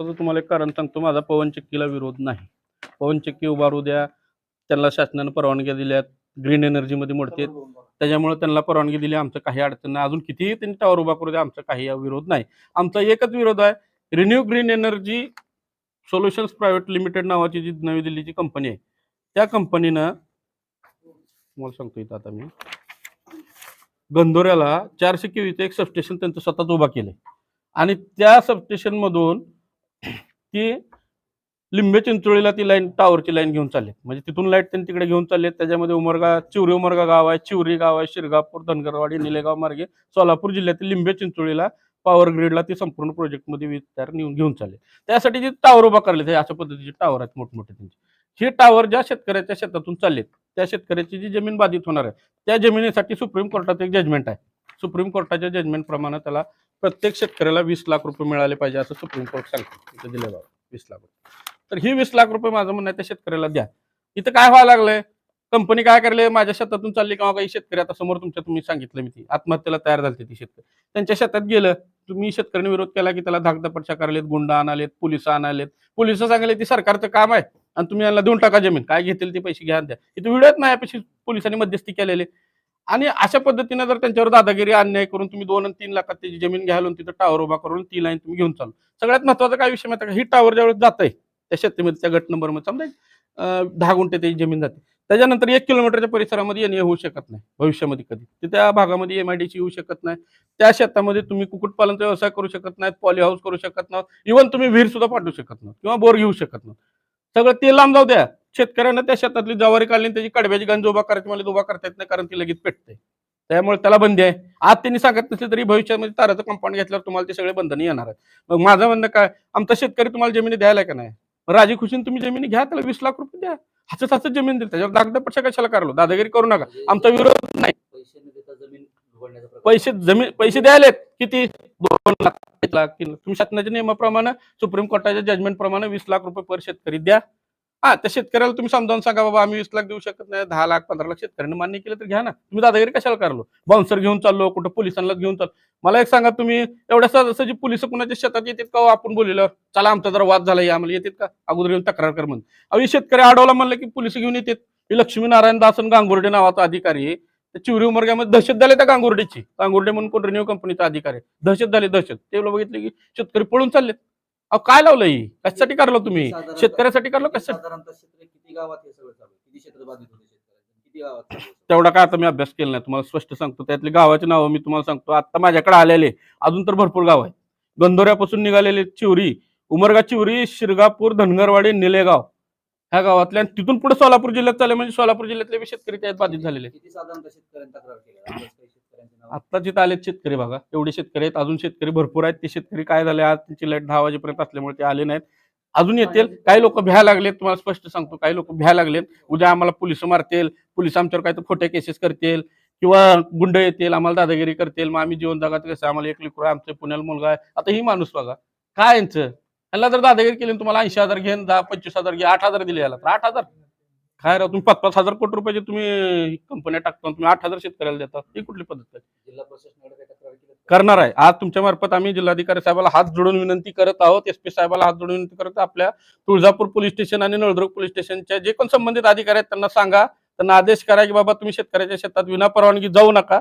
तर तुम्हाला एक कारण सांगतो माझा पवन चक्कीला विरोध नाही. पवन चक्की उभारू द्या त्यांना शासनानं परवानग्या दिल्यात ग्रीन एनर्जीमध्ये मोडते त्याच्यामुळे त्यांना परवानगी दिली आमचं काही अडचण नाही. अजून कितीही त्यांनी टावर उभा करू द्या आमचा काही विरोध नाही. आमचा एकच विरोध आहे ReNew Green Energy Solutions Private Limited नावाची जी नवी दिल्लीची कंपनी आहे त्या कंपनीनं तुम्हाला सांगतो इथं आता मी गंधोऱ्याला चारशे किवीचं एक सबस्टेशन त्यांचं स्वतःच उभा केलंय. आणि त्या सबस्टेशनमधून ती लिंबे चिंचोळीला ती लाईन टावरची लाईन घेऊन चालले. म्हणजे तिथून लाइट त्यांनी तिकडे घेऊन चालले. त्याच्यामध्ये उमरगा चिवरी उमरगा गाव आहे. चिवरी गाव आहे शिरगापूर धनगरवाडी निलेगाव मार्गे सोलापूर जिल्ह्यातील लिंबे चिंचोळीला पॉवर ग्रीडला ती संपूर्ण प्रोजेक्टमध्ये वीज तयार नेऊन घेऊन चालले. त्यासाठी जे टावर उभा करले अशा पद्धतीचे टावर आहेत मोठमोठे त्यांचे. हे टावर ज्या शेतकऱ्याच्या शेतातून चाललेत त्या शेतकऱ्याची जी जमीन बाधित होणार आहे त्या जमिनीसाठी सुप्रीम कोर्टात एक जजमेंट आहे. सुप्रीम कोर्टाच्या जजमेंट प्रमाणे त्याला प्रत्येक शेतकऱ्याला वीस लाख रुपये मिळाले पाहिजे असं सुप्रीम कोर्ट सांगतो. इथं दिलं बाबा वीस लाख रुपये. तर ही वीस लाख रुपये माझं म्हणणं आहे त्या शेतकऱ्याला द्या. इथं काय व्हायला लागलंय? कंपनी काय करले? माझ्या शेतातून चालली किंवा काही शेतकरी आता समोर तुमच्या तुम्ही सांगितलं मी ती. आत्महत्येला तयार झाली ती शेतकरी. त्यांच्या शेतात गेलं. तुम्ही शेतकऱ्यांनी विरोध केला की त्याला धाकदपटशा करायलेत गुंडा आणालेत पोलीस आणालेत. पोलीस सांगले ती सरकारचं काम आहे आणि तुम्ही यांना देऊन टाका जमीन. काय घेतील ते पैसे घ्या द्या. इथे व्हिडिओत नाही यापेक्षा पोलिसांनी मध्यस्थी केलेले. आणि अशा पद्धतीने जर त्यांच्यावर दादागिरी अन्याय करून तुम्ही दोन आणि तीन लाखात त्याची जमीन घ्याल तिथं टावर उभा करून ती लाईन तुम्ही घेऊन चालू. सगळ्यात महत्त्वाचा काय विषय माहिती आहे का? ही टावर ज्यावेळेस जात आहे त्या शेतीमध्ये त्या गट नंबरमध्ये समजा दहा गुंठे त्याची जमीन जाते. त्याच्यानंतर एक किलोमीटरच्या परिसरामध्ये येणे होऊ शकत नाही भविष्यामध्ये कधी. ते त्या भागामध्ये एम आय डी येऊ शकत नाही. त्या शेतामध्ये तुम्ही कुक्कुटपालनचा व्यवसाय करू शकत नाहीत पॉली हाऊस करू शकत नाही इव्हन तुम्ही विहीर सुद्धा पाठवू शकत नाही किंवा बोर घेऊ शकत नाही सगळं ते लांब जाऊ द्या. शेतकऱ्यांना त्या शेतातली जवारी काढली त्याची कडब्याची गंज उभा करायची मला उभा करता येत नाही कारण ती लगेच पेटते. त्यामुळे त्याला बंदी आहे. आज त्यांनी सांगत नसले तरी भविष्यामध्ये ताराचं कंपाऊंड घेतल्यावर तुम्हाला ते सगळे बंधनं येणार आहे मग माझं म्हणणं काय आमचा शेतकरी तुम्हाला जमिनी द्यायला का नाही? राजी खुशीन तुम्ही जमिनी घ्या त्याला वीस लाख रुपये द्या. हसत हसत जमीन दिली त्याच्यावर दागदपक्षा कशाला करलो? दादागिरी करू नका. आमचा विरोध नाही. पैसे जमीन पैसे जमीन पैसे द्यायलेत. किती? दोन लाख एक लाख तीन लाख. तुम्ही शासनाच्या नियमाप्रमाणे सुप्रीम कोर्टाच्या जजमेंट प्रमाणे वीस लाख रुपये पर शेतकरी द्या. हा त्या शेतकऱ्याला तुम्ही समजावून सांगा बाबा आम्ही वीस लाख देऊ शकत नाही दहा लाख पंधरा लाख शेतकऱ्यांनी मान्य केलं तर घ्या ना. तुम्ही दादागिरी कशाला करलो? बाउन्सर घेऊन चाललो कुठं पोलिसांना घेऊन चाललो? मला एक सांगा तुम्ही एवढ्या सहजासहजी पोलीस कुणाच्या शेतात येतात का हो? आपण बोललेलं चला आमचा जरा वाद झाला या आम्हाला येतात का? अगोदर येऊन तक्रार कर म्हणून. अहो शेतकरी अडवला म्हणलं की पोलीस घेऊन येतात. हे लक्ष्मीनारायण दासन गांगुर्डे नावाचा अधिकारी आहे. चिवरी उमरग्यामध्ये दहशत झाले त्या गांगुर्डेची. गांगुर्डे म्हणून कोण? रिन्यू कंपनीचा अधिकारी दहशत झाली दहशत. ते बघितले की शेतकरी पळून चाललेत. अहो काय लावलं ही? कशासाठी करलो तुम्ही? साधारणतः- शेतकऱ्यासाठी करलो कशासाठी? साधारणतः क्षेत्र किती गावात हे सगळं चालू आहे? किती क्षेत्र बाधित होते शेतकऱ्यांचे? किती गावात चालू आहे? सगळं? तेवढा काय आता मी अभ्यास केला नाही. तुम्हाला स्पष्ट सांगतो. त्यातली गावाची नावं मी तुम्हाला सांगतो. आता माझ्याकडे आलेले अजून तर भरपूर गाव आहे गंधोऱ्यापासून निघालेले चिवरी उमरगा चिवरी शिरगापूर धनगरवाडी निलेगाव ह्या गावातल्या आणि तिथून पुढे सोलापूर जिल्ह्यात चालले. म्हणजे सोलापूर जिल्ह्यातले बी शेतकरी त्यात बाधित झालेले आहेत. किती साधारणतः शेतकऱ्यांनी तक्रार केली? अंदाज काही आता जिथं आलेत शेतकरी बघा एवढे शेतकरी आहेत अजून शेतकरी भरपूर आहेत. ते शेतकरी काय झाले आज त्यांची लाइट दहा वाजेपर्यंत असल्यामुळे ते आले नाहीत. अजून येतील काही लोक भ्या लागलेत तुम्हाला स्पष्ट सांगतो काही लोक भ्या लागलेत. उद्या आम्हाला पोलीस मारतील पोलीस आमच्यावर काय तर खोट्या केसेस करतील किंवा गुंड येतील आम्हाला दादागिरी करतील मग आम्ही जीवन जगात कसं आम्हाला एक लिकूर आमचं पुण्याला मुलगा आहे. आता ही माणूस बघा काय यांचं? याला जर दादागिरी केली तुम्हाला ऐंशी हजार घेऊन दहा पंचवीस हजार घे आठ हजार दिले याला तर आठ हजार. काय राव तुम्ही पाच पाच हजार कोटी रुपयाचे तुम्ही कंपन्या टाकता तुम्ही आठ हजार शेतकऱ्याला देता. ही कुठली पद्धत आहे? जिल्हा प्रशासनाकडे काही तक्रार केली करणार आहे. आज तुमच्या मार्फत आम्ही जिल्हाधिकारी साहेबाला हात जोडून विनंती करत आहोत. एस पी साहेबाला हात जोडून विनंती करत आपल्या तुळजापूर पोलीस स्टेशन आणि नळदुर्ग पोलीस स्टेशनच्या जे कोण संबंधित अधिकारी आहेत त्यांना सांगा. त्यांना आदेश करा की बाबा तुम्ही शेतकऱ्याच्या शेतात विना परवानगी जाऊ नका.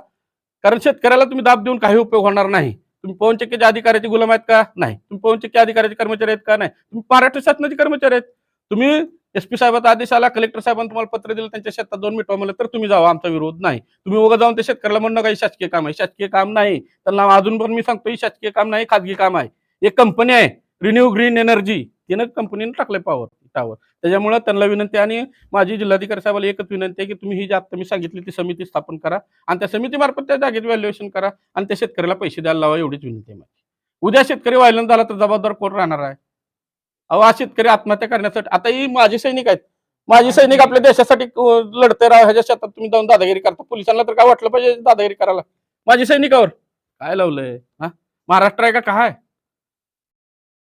कारण शेतकऱ्याला तुम्ही दाब देऊन काही उपयोग होणार नाही. तुम्ही पवनचक्कीच्या अधिकाऱ्याचे गुलाम आहेत का? नाही. तुम्ही पवनचक्की अधिकाऱ्याचे कर्मचारी आहेत का? नाही. तुम्ही महाराष्ट्र शासनाचे कर्मचारी आहेत. तुम्ही एस पी साहेबाचा आदेश आला कलेक्टर साहेबांनी तुम्हाला पत्र दिलं त्यांच्या शेतात दोन मिटवा म्हणलं तर तुम्ही जावा आमचा विरोध नाही. तुम्ही उगा जाऊन त्या शेतकऱ्याला म्हणणं काही शासकीय काम आहे. शासकीय काम नाही. त्यांना अजून पण मी सांगतो शासकीय काम नाही खाजगी काम आहे. एक कंपनी आहे रिन्यू ग्रीन एनर्जी तिनं कंपनीनं टाकलंय पॉवर टावर त्याच्यामुळे त्यांना विनंती आणि माझी जिल्हाधिकारी साहेबाला एकच विनंती आहे की तुम्ही ही जी आता मी सांगितली ती समिती स्थापन करा आणि त्या समितीमार्फत त्या जागेत व्हॅल्युएशन करा आणि त्या शेतकऱ्याला पैसे द्यायला लावा एवढीच विनंती आहे माझी. उद्या शेतकरी व्हायला झाला तर जबाबदार कोण राहणार आहे? अहो हा शेतकरी आत्महत्या करण्यासाठी आता ही माझे सैनिक आहेत. माझे सैनिक आपल्या देशासाठी लढते राहा ह्याच्या शेतात तुम्ही जाऊन दादागिरी करता. पोलिसांना तर काय वाटलं पाहिजे दादागिरी करायला? माझे सैनिकावर. काय लावलंय? हा? महाराष्ट्र आहे का? काय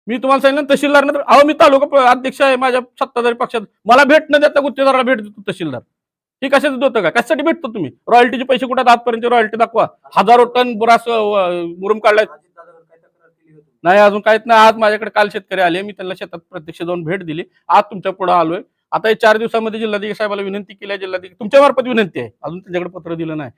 मी तुम्हाला सांगितलं ना, तहसीलदार तर अहो मी तालुका अध्यक्ष आहे माझ्या सत्ताधारी पक्षात. मला भेट न देता गुत्तेदाराला भेट देतो तहसीलदार. हे कशाचं देतं का कशासाठी भेटतो तुम्ही? रॉयल्टीचे पैसे कुठे आजपर्यंत रॉयल्टी दाखवा. हजारो टन बुरास मुरुम काढलाय अजितदादावर काय तक्रार केली का तुम्ही? नाही अजून काहीच नाही. आज माझ्याकडे काल शेतकरी आले. मी त्यांना शेतात प्रत्यक्ष जाऊन भेट दिली. आज तुमच्यापुढे आलोय. आता हे चार दिवसामध्ये जिल्हाधिकारी साहेबाला विनंती केली आहे. जिल्हाधिकारी तुमच्या मार्फत विनंती आहे. अजून त्यांच्याकडे पत्र दिलं नाही.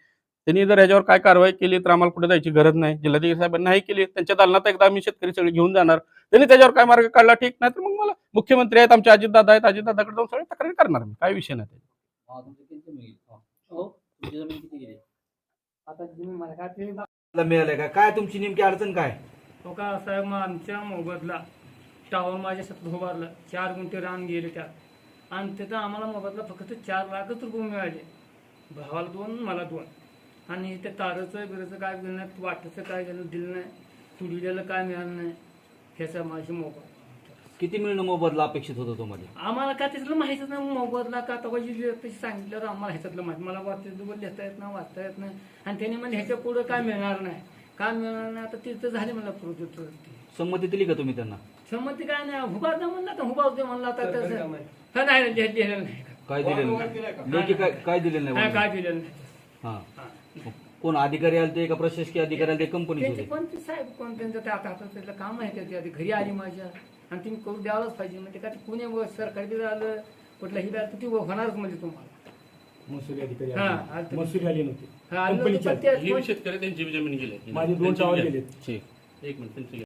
त्यांनी जर याच्यावर काय कारवाई केली तर आम्हाला कुठे जायची गरज नाही. जिल्हाधिकारी साहेबांनी नाही केली त्यांच्या दालनात एकदा आम्ही शेतकरी सगळे घेऊन जाणार. त्यांनी त्याच्यावर काय मार्ग काढला ठीक नाही तर मग मला मुख्यमंत्री आहेत आमचे अजितदादा आहेत अजितदादाकडे जाऊन सगळे तक्रारी करणार मी. काय विषय नाही त्याचा. हा, तुमची किती जमीन गेली? तुमची जमीन किती गेली? आता तुम्ही मला काय ते ला मिळालंय का? काय तुमची नेमकी अडचण काय? तो का साहेब मग आमच्या मोबदला टावर माझ्या शेतात उभारलं चार गुंठे रान गेले त्यात. आणि तिथं आम्हाला मोबदला फक्त चार लाखच रुपये मिळाले. भावाला दोन मला दोन. आणि ते तारचं बिरचं काय दिलं नाही वाटाचं काय गेलं दिलं नाही तुडीलेलं काय मिळालं नाही ह्याचा माझी मोबाईल किती मिळणं मोबदला अपेक्षित होता तुम्हाला? आम्हाला काय त्याच्यातलं माहितीच नाही मोबदला का तवा जी तशी सांगितलं आम्हाला ह्याच्यातलं माहिती. मला वाचता लिहिता येत नाही वाचता येत नाही. आणि त्याने म्हणजे ह्याच्या पुढं काय मिळणार नाही. काय मिळणार नाही. आता तिथं झाली मला प्रोजेक्ट संमती दिली का तुम्ही त्यांना? संमती काय नाही. हुबार द्या म्हणला तर हुबार दे म्हणला तर तसं. हा, नाही नाही, लिह- लिहिलेलं नाही. काय दिलेलं नाही? लेखी काय काय दिलेलं हा, नाही काय दिलेलं नाही. हा. हा. कोण अधिकारी आले का प्रशासकीय अधिकारी आले कंपनी त्यांचे कोणते साहेब कोण त्यांचं त्या आता हातात त्याचं काम आहे त्याचे आधी घरी आली माझ्या. आणि तुम्ही करू द्यावंच पाहिजे. म्हणजे काय ते पुणे सरकारी बी आलं कुठल्याही बी आलं तर ती होणारच म्हणजे तुम्हाला. महसुली अधिकारी हा, आले. आलते. महसुली आली नव्हती. हा, आलं कंपनीच्या पण ते- ही शेतकरी त्यांची जमीन गेली माझे दोन टावर गेले ठीक. एक मिनिट त्यांची